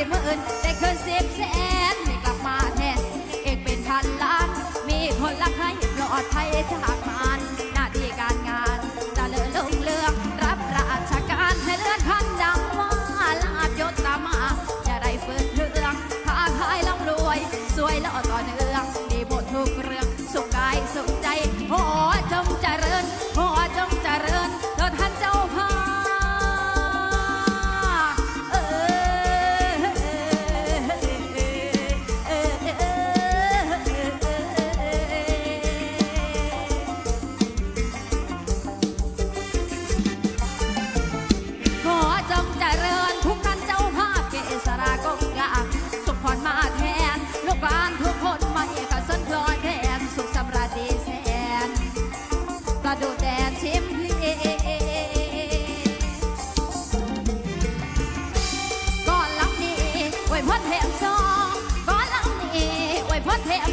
ิเมื่ออื่นแต่คืเสิบแส พอดแถมซอก็ลำเอไว้พอดแถม